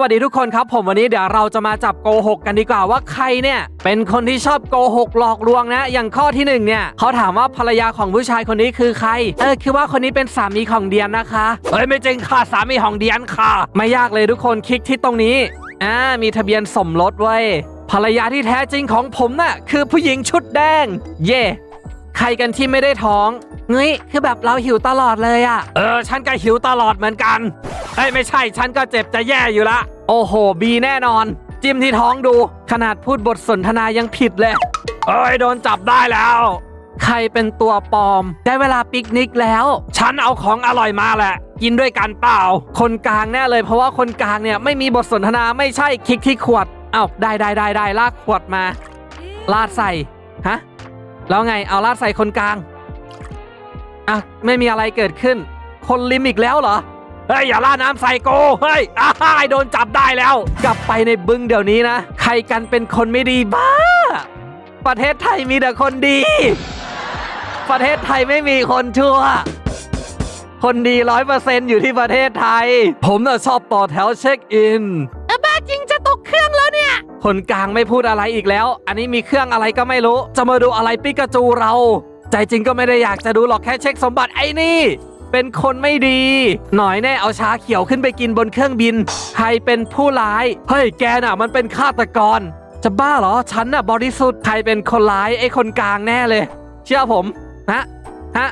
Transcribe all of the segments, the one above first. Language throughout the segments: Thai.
วัสดีทุกคนครับผมวันนี้เดี๋ยวเราจะมาจับโกหกกันดีกว่าว่าใครเนี่ยเป็นคนที่ชอบโกหกหลอกลวงนะ อย่างข้อที่หนึ่งเนี่ยเขาถามว่าภรรยาของผู้ชายคนนี้คือใคร เออคือว่าคนนี้เป็นสามีของเดียนนะคะเฮ้ยไม่จริงค่ะสามีของเดียนค่ะ ไม่ยากเลยทุกคนคลิกที่ตรงนี้อ่ามีทะเบียนสมรสเว้ยภรรยาที่แท้จริงของผมน่ะคือผู้หญิงชุดแดง เย่ ใครกันที่ไม่ได้ท้องเฮ้ยคือแบบเราหิวตลอดเลยอะเออ ฉันก็หิวตลอดเหมือนกันเอ้ยไม่ใช่ ฉันก็เจ็บจะแย่อยู่ละ โอ้โห บีแน่นอน จิ้มที่ท้องดู ขนาดพูดบทสนทนายังผิดเลย เอ้ย โดนจับได้แล้ว ใครเป็นตัวปลอม ได้เวลาปิกนิกแล้ว ฉันเอาของอร่อยมาแหละ กินด้วยกันเปล่า คนกลางแน่เลย เพราะว่าคนกลางเนี่ยไม่มีบทสนทนาไม่ใช่คลิกที่ขวด เอ้าได้ได้ได้ได้ลากขวดมา ลาดใส่ ฮะ แล้วไงเอาลาดใส่คนกลางอะไม่มีอะไรเกิดขึ้น คนลิมอีกแล้วเหรอเฮ้ยอย่าล่าน้ำใส่โกเฮ้ยอ้ายโดนจับได้แล้ว กลับไปในบึงเดี๋ยวนี้นะ ใครกันเป็นคนไม่ดีบ้า ประเทศไทยมีแต่คนดี ประเทศไทยไม่มีคนชั่ว คนดีร้อยเปอร์เซ็นต์อยู่ที่ประเทศไทย ผมน่ะชอบต่อแถวเช็คอิน คนกลางไม่พูดอะไรอีกแล้ว อันนี้มีเครื่องอะไรก็ไม่รู้ จะมาดูอะไรปิกาจูเรา ใจจริงก็ไม่ได้อยากจะดูหรอกแค่เช็คสมบัติไอ้นี่ เป็นคนไม่ดี หน่อยแน่เอาชาเขียวขึ้นไปกินบนเครื่องบิน ใครเป็นผู้ร้าย เฮ้ยแกน่ะมันเป็นฆาตกร จะบ้าเหรอ ฉันน่ะบริสุทธิ์ ใครเป็นคนร้ายไอ้คนกลางแน่เลย เชื่อผมฮะฮะ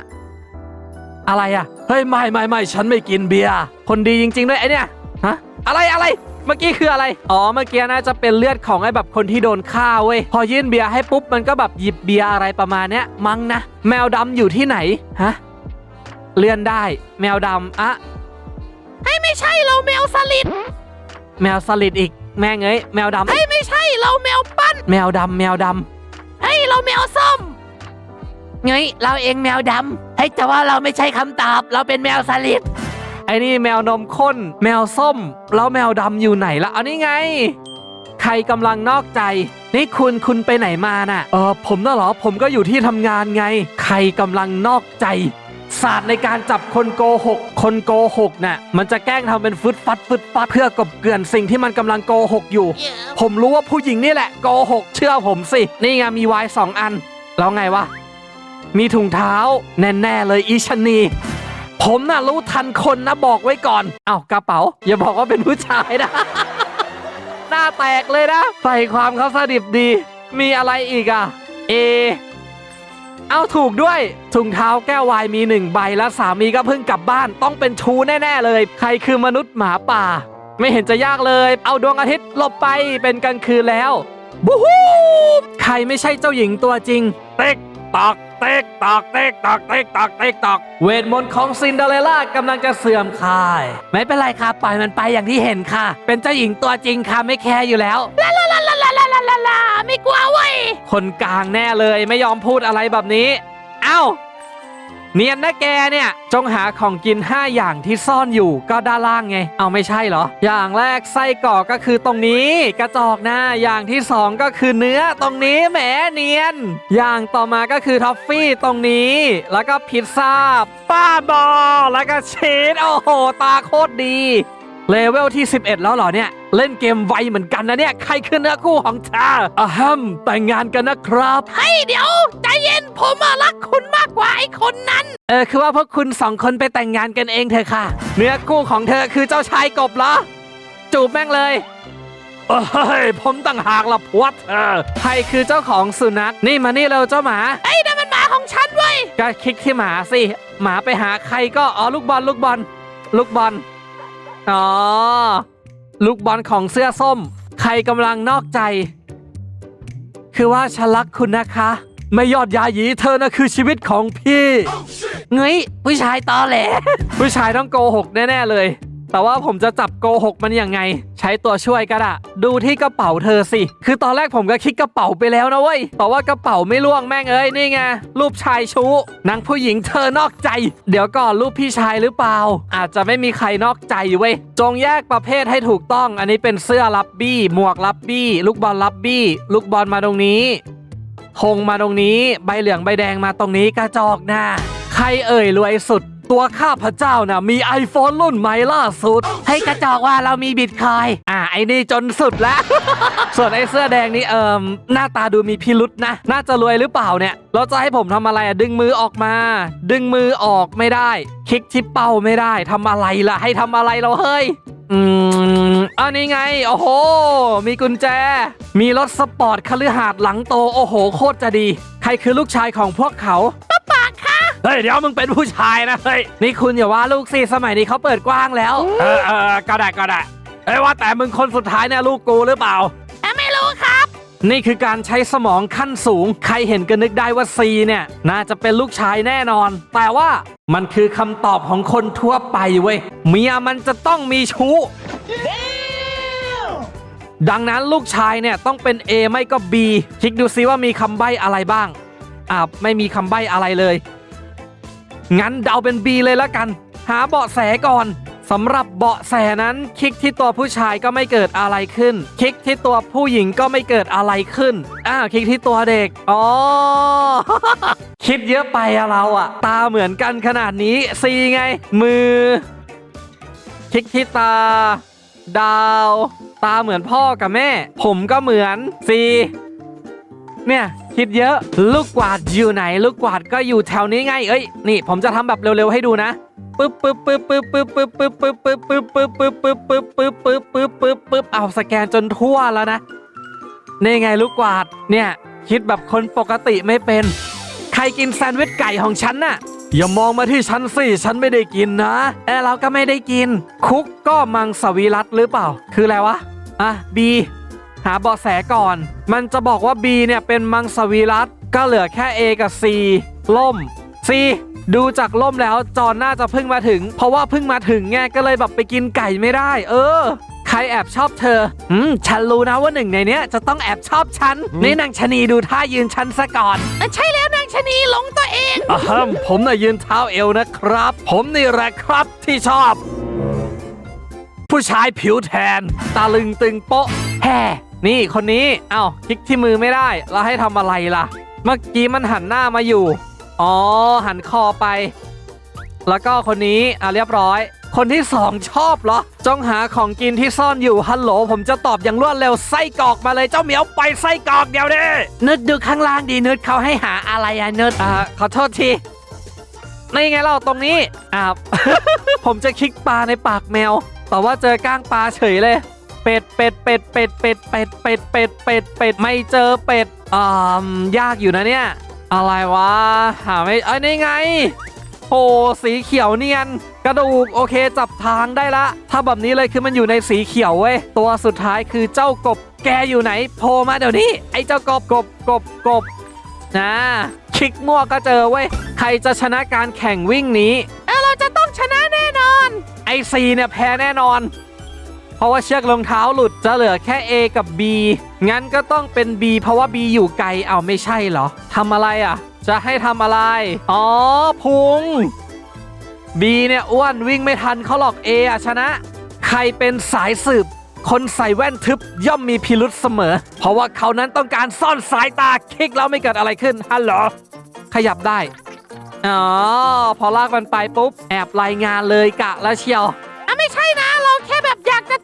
อะไรอะ เฮ้ยไม่ไม่ไม่ฉันไม่กินเบียร์ คนดีจริง ๆ ด้วยไอเนี่ย ฮะ อะไรอะไร เมื่อกี้คืออะไร อ๋อ เมื่อกี้น่าจะเป็นเลือดของไอ้แบบคนที่โดนฆ่าเว้ย พอยื่นเบียร์ให้ปุ๊บมันก็แบบหยิบเบียร์อะไรประมาณเนี้ย มั้งนะ แมวดำอยู่ที่ไหน ฮะ เลื่อนได้ แมวดำอะให้ไม่ใช่เราแมวสลิด แมวสลิดอีก แม่งเอ้ย แมวดำเฮ้ยไม่ใช่เราแมวปั้น แมวดำแมวดำเฮ้ยเราแมวส้มไงเราเองแมวดำเฮ้ยแต่ว่าเราไม่ใช่คำตอบ เราเป็นแมวสลิด ไอ้นี่แมวนมข้น แมวส้ม แล้วแมวดำอยู่ไหนละอันนี้ไง ใครกำลังนอกใจ นี่คุณคุณไปไหนมาน่ะ เออผมน่ะเหรอ ผมก็อยู่ที่ทำงานไง ใครกำลังนอกใจศาสตร์ในการจับคนโกหก คนโกหกน่ะมันจะแกล้งทำเป็นฟึดฟัดฟึดฟัดเพื่อกบเกลื่อนสิ่งที่มันกำลังโกหกอยู่ ผมรู้ว่าผู้หญิงนี่แหละโกหก เชื่อผมสิ นี่ไงมีไวน์สองอัน แล้วไงวะ มีถุงเท้า แน่ๆเลยอีชะนี ผมน่ะรู้ทันคนนะบอกไว้ก่อน เอ้ากระเป๋า อย่าบอกว่าเป็นผู้ชายนะ หน้าแตกเลยนะ ใส่ความเขาสดิบดี มีอะไรอีกอะ เอ เอาถูกด้วย ถุงเท้าแก้ววายมีหนึ่งใบแล้วสามีก็เพิ่งกลับบ้าน ต้องเป็นชูแน่ ๆ เลย ใครคือมนุษย์หมาป่า ไม่เห็นจะยากเลย เอาดวงอาทิตย์หลบไปเป็นกลางคืนแล้วบูฮูใครไม่ใช่เจ้าหญิงตัวจริง เต็กตอก เต็กตอกเต็กตอกเต็กตอกเต็กตอกเวทมนต์ของซินเดอเรลล่ากำลังจะเสื่อมคลาย ไม่เป็นไรค่ะปล่อยมันไปอย่างที่เห็นค่ะ เป็นเจ้าหญิงตัวจริงค่ะไม่แคร์อยู่แล้วลาลาลาลาลาลาลาลาไม่กลัวเว้ยคนกลางแน่เลยไม่ยอมพูดอะไรแบบนี้ เอ้า เนียนนะแกเนี่ยจงหาของกิน 5 อย่างที่ซ่อนอยู่ก็ด้านล่างไง เอาไม่ใช่เหรอ อย่างแรกไส้กรอกก็คือตรงนี้ กระจอกหน้าอย่างที่สองก็คือเนื้อตรงนี้แหมเนียน อย่างต่อมาก็คือท็อฟฟี่ตรงนี้ แล้วก็พิซซ่าป้าบอแล้วก็ชีสโอ้โหตาโคตรดี เลเวลที่ 11 แล้วเหรอเนี่ย เล่นเกมไวเหมือนกันนะเนี่ย ใครคือเนื้อคู่ของเธออะฮัมแต่งงานกันนะครับให้เดี๋ยว ใจเย็นผมอะรักคุณมากกว่าไอ้คนนั้น เออคือว่าพวกคุณสองคนไปแต่งงานกันเองเถอะค่ะ เนื้อคู่ของเธอคือเจ้าชายกบเหรอ จูบแม่งเลยเอ้ยผมต่างหากละพวดเธอใครคือเจ้าของสุนัขนี่มานี่เร็วเจ้าหมาไอ้นั่นมันหมาของฉันเว้ยก็คลิกที่หมาสิหมาไปหาใครก็อ๋อลูกบอลลูกบอลลูกบอล อ๋อ ลูกบอลของเสื้อส้ม ใครกำลังนอกใจ คือว่าฉันรักคุณนะคะ ไม่ยอดยาหยีเธอนะคือชีวิตของพี่ เงยผู้ชายตอแหล ผู้ชายต้องโกหกแน่ ๆ เลย แต่ว่าผมจะจับโกหกมันยังไง ใช้ตัวช่วยก็ได้ดูที่กระเป๋าเธอสิ คือตอนแรกผมก็คิดกระเป๋าไปแล้วนะเว้ยแต่ว่ากระเป๋าไม่ล่วงแม่งเอ้ยนี่ไงรูปชายชู้นางผู้หญิงเธอนอกใจ เดี๋ยวก่อนรูปพี่ชายหรือเปล่า อาจจะไม่มีใครนอกใจเว้ยจงแยกประเภทให้ถูกต้อง อันนี้เป็นเสื้อลับบี้หมวกลับบี้ลูกบอลลับบี้ลูกบอลมาตรงนี้ธงมาตรงนี้ ใบเหลืองใบแดงมาตรงนี้กระจอกหน้าใครเอ่ยรวยสุด ตัวข้าพเจ้าน่ะมี iPhone รุ่นใหม่ล่าสุด ให้กระจอกว่าเรามีบิตคอยอ่าไอ้นี่จนสุดแล้ว ส่วนไอ้เสื้อแดงนี่เอิมหน้าตาดูมีพิรุษนะ น่าจะรวยหรือเปล่าเนี่ย เราจะให้ผมทำอะไรอะดึงมือออกมา ดึงมือออกไม่ได้ คลิกที่เป้าไม่ได้ทำอะไรล่ะ ให้ทำอะไรเราเฮ้ยอืมอันนี้ไง โอ้โห มีกุญแจ มีรถสปอร์ตคฤหาสน์หลังโต โอ้โห โคตรจะดี ใครคือลูกชายของพวกเขา เฮ้ยเดี๋ยวมึงเป็นผู้ชายนะเฮ้ยนี่คุณอย่าว่าลูกสิสมัยนี้เขาเปิดกว้างแล้ว เออเออก็ได้ก็ได้เอ้ยว่าแต่มึงคนสุดท้ายเนี่ยลูกกูหรือเปล่าอะไม่รู้ครับ นี่คือการใช้สมองขั้นสูง ใครเห็นก็นึกได้ว่าซีเนี่ย น่าจะเป็นลูกชายแน่นอน แต่ว่ามันคือคำตอบของคนทั่วไปเว้ยเมียมันจะต้องมีชู้ ดังนั้นลูกชายเนี่ยต้องเป็น A ไม่ก็ B คลิกดูซิว่ามีคำใบ้อะไรบ้างอ่าไม่มีคำใบ้อะไรเลย งั้นเดาเป็น B เลยละกัน หาเบาะแสก่อนสำหรับเบาะแสนั้นคลิกที่ตัวผู้ชายก็ไม่เกิดอะไรขึ้น คลิกที่ตัวผู้หญิงก็ไม่เกิดอะไรขึ้น อ้าวคลิกที่ตัวเด็ก อ๋อ คิดเยอะไปอะเราอะตาเหมือนกันขนาดนี้ C ไง มือ คลิกที่ตา ดาว ตาเหมือนพ่อกับแม่ ผมก็เหมือน C เนี่ย คิดเยอะ ลูกกวาดอยู่ไหน ลูกกวาดก็อยู่แถวนี้ไง เอ้ย นี่ ผมจะทำแบบเร็วๆให้ดูนะปึ๊บปึ๊บปึ๊บปึ๊บปึ๊บปึ๊บปึ๊บปึ๊บปึ๊บปึ๊บปึ๊บปึ๊บปึ๊บปึ๊บปึ๊บปึ๊บปึ๊บปึ๊บปึ๊บเอาสแกนจนทั่วแล้วนะ นี่ไงลูกกวาด เนี่ย คิดแบบคนปกติไม่เป็น ใครกินแซนด์วิชไก่ของฉันน่ะอย่ามองมาที่ฉันสิ ฉันไม่ได้กินนะเอเราก็ไม่ได้กิน คุกก็มังสวิรัตหรือเปล่า คืออะไรวะ อะ B หาเบาะแสก่อน มันจะบอกว่า B เนี่ยเป็นมังสวิรัตก็เหลือแค่ A กับ C ล่ม C ดูจากล่มแล้วจอนน่าจะเพิ่งมาถึง เพราะว่าเพิ่งมาถึงไงก็เลยแบบไปกินไก่ไม่ได้ เออ ใครแอบชอบเธอ อืม ฉันรู้นะว่าหนึ่งในเนี้ยจะต้องแอบชอบฉัน นี่นางชะนีดูท่ายืนฉันซะก่อนอะใช่แล้วนางชะนีหลงตัวเองอะฮัมผมน่ะยืนเท้าเอวนะครับ ผมนี่แหละครับที่ชอบ ผู้ชายผิวแทน ตาลึงตึงโป๊ะแฮ่ นี่คนนี้เอ้าคลิกที่มือไม่ได้แล้วให้ทำอะไรล่ะ เมื่อกี้มันหันหน้ามาอยู่ อ๋อ หันคอไป แล้วก็คนนี้อะเรียบร้อย คนที่สองชอบเหรอจ้องหาของกินที่ซ่อนอยู่ฮัลโหล ผมจะตอบอย่างรวดเร็วไส้กรอกมาเลยเจ้าเหมียวไปไส้กรอกเดี๋ยวนี้นึดดูข้างล่างดีนึดเขาให้หาอะไรอะนึดอ่าขอโทษทีนี่ไงเราตรงนี้อ่าผมจะคลิกปลาในปากแมว แต่ว่าเจอก้างปลาเฉยเลย เป็ดเป็ดเป็ดเป็ดเป็ดเป็ดเป็ดเป็ดเป็ดเป็ดไม่เจอเป็ดอ่ายากอยู่นะเนี่ย อะไรวะหาไม่เอ้นี่ไงโอ้สีเขียวเนียน กระดูกโอเคจับทางได้ละ ถ้าแบบนี้เลยคือมันอยู่ในสีเขียวเว้ยตัวสุดท้ายคือเจ้ากบ แกอยู่ไหนโผล่มาเดี๋ยวนี้ ไอ้เจ้ากบกบกบกบนะคลิกมั่วก็เจอเว้ยใครจะชนะการแข่งวิ่งนี้ เออเราจะต้องชนะแน่นอน ไอซีเนี่ยแพ้แน่นอน ราะว่าเชือกรองเท้าหลุดจะเหลือแค่ A กับ B งั้นก็ต้องเป็น B เพราะว่า B อยู่ไกลเอาไม่ใช่เหรอทำอะไรอะ จะให้ทำอะไร อ๋อ พุง B เนี่ยอ้วนวิ่งไม่ทันเขาหรอก A อะชนะ ใครเป็นสายสืบ คนใส่แว่นทึบย่อมมีพิรุษเสมอ เพราะว่าเขานั้นต้องการซ่อนสายตาคิกแล้วไม่เกิดอะไรขึ้นฮัลโหลขยับได้อ๋อพอลากมันไปปุ๊บ แอบรายงานเลยกะแล้วเชียว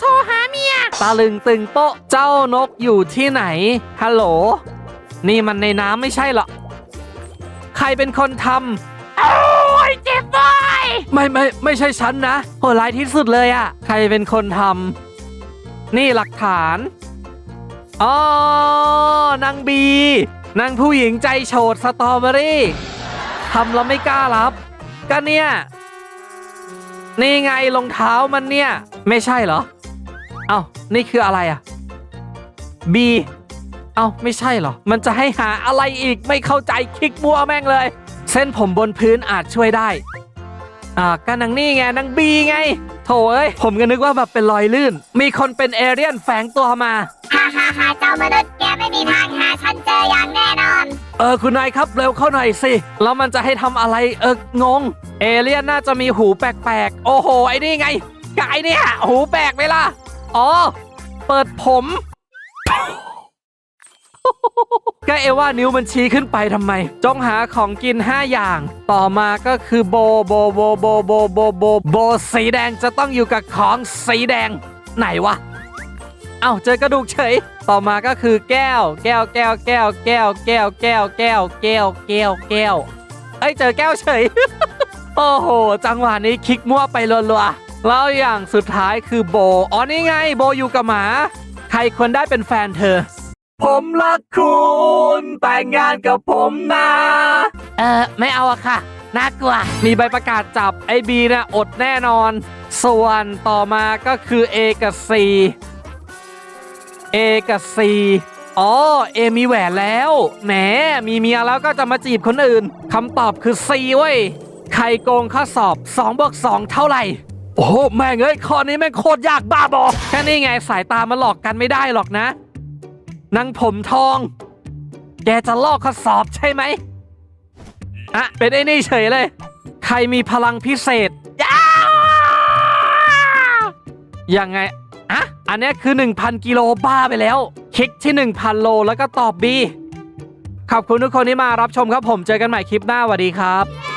โทรหาเมีย ตาลึงตึงโป๊ะ เจ้านกอยู่ที่ไหน ฮัลโหล นี่มันในน้ำไม่ใช่เหรอ ใครเป็นคนทโอ้ยเจ็บบ่อยำไม่ไม่ไม่ใช่ฉันนะ โหดร้ายที่สุดเลยอะใครเป็นคนทำ นี่หลักฐาน อ๋อนางบี นางผู้หญิงใจโฉดสตรอเบอรี่ทำแล้วไม่กล้ารับ ก็เนี่ย นี่ไงรองเท้ามันเนี่ย ไม่ใช่เหรอเอ้านี่คืออะไรอะ B เอ้าไม่ใช่เหรอ มันจะให้หาอะไรอีกไม่เข้าใจคลิกมัวแม่งเลย เส้นผมบนพื้นอาจช่วยได้ อ่าก็นางนี่ไงนางบีไง โถเอ้ย ผมก็นึกว่าแบบเป็นรอยลื่น มีคนเป็นเอเรียนแฝงตัวมาฮ่าฮ่าฮ่าเจ้ามนุษย์แกไม่มีทางหาฉันเจออย่างแน่นอน เออคุณนายครับเร็วเข้าหน่อยสิ แล้วมันจะให้ทำอะไรเอองง เอเลียนน่าจะมีหูแปลกๆ โอ้โหไอ้นี่ไงกายเนี่ยหูแปลกไหมล่ะ อ๋อ เปิดผมก็เอว่านิ้วมันชี้ขึ้นไปทำไม จงหาของกิน 5 อย่าง ต่อมาก็คือโบโบโบโบโบโบโบโบสีแดงจะต้องอยู่กับของสีแดง ไหนวะ เอ้าเจอกระดูกเฉย ต่อมาก็คือแก้ว แก้วแก้วแก้วแก้วแก้วแก้วแก้วแก้วแก้วแก้วเอ้ยเจอแก้วเฉย โอ้โห จังหวะนี้คลิกมั่วไปรัวๆ แล้วอย่างสุดท้ายคือโบ อ๋อนี่ไงโบอยู่กับหมา ใครควรได้เป็นแฟนเธอ ผมรักคุณแต่งงานกับผมนะ เออไม่เอาอะค่ะ น่ากลัว มีใบประกาศจับไอ้บีนะอดแน่นอน ส่วนต่อมาก็คือ A กับ C A กับ C อ๋อ A มีแหวนแล้ว แหม มีเมียแล้วก็จะมาจีบคนอื่น คำตอบคือ C เว้ย ใครโกงข้อสอบ2บวก2เท่าไหร่ โอ้โหแม่งเอ้ยข้อนี้แม่งโคตรยากบ้าบอแค่นี้ไงสายตามาหลอกกันไม่ได้หรอกนะนางผมทอง แกจะลอกข้อสอบใช่ไหมอะเป็นไอ้นี่เฉยเลย ใครมีพลังพิเศษยังไงอะอันนี้คือ 1,000 กิโลบ้าไปแล้ว คลิกที่ 1,000 โลแล้วก็ตอบ B ขอบคุณทุกคนที่มารับชมครับผมเจอกันใหม่คลิปหน้าสวัสดีครับ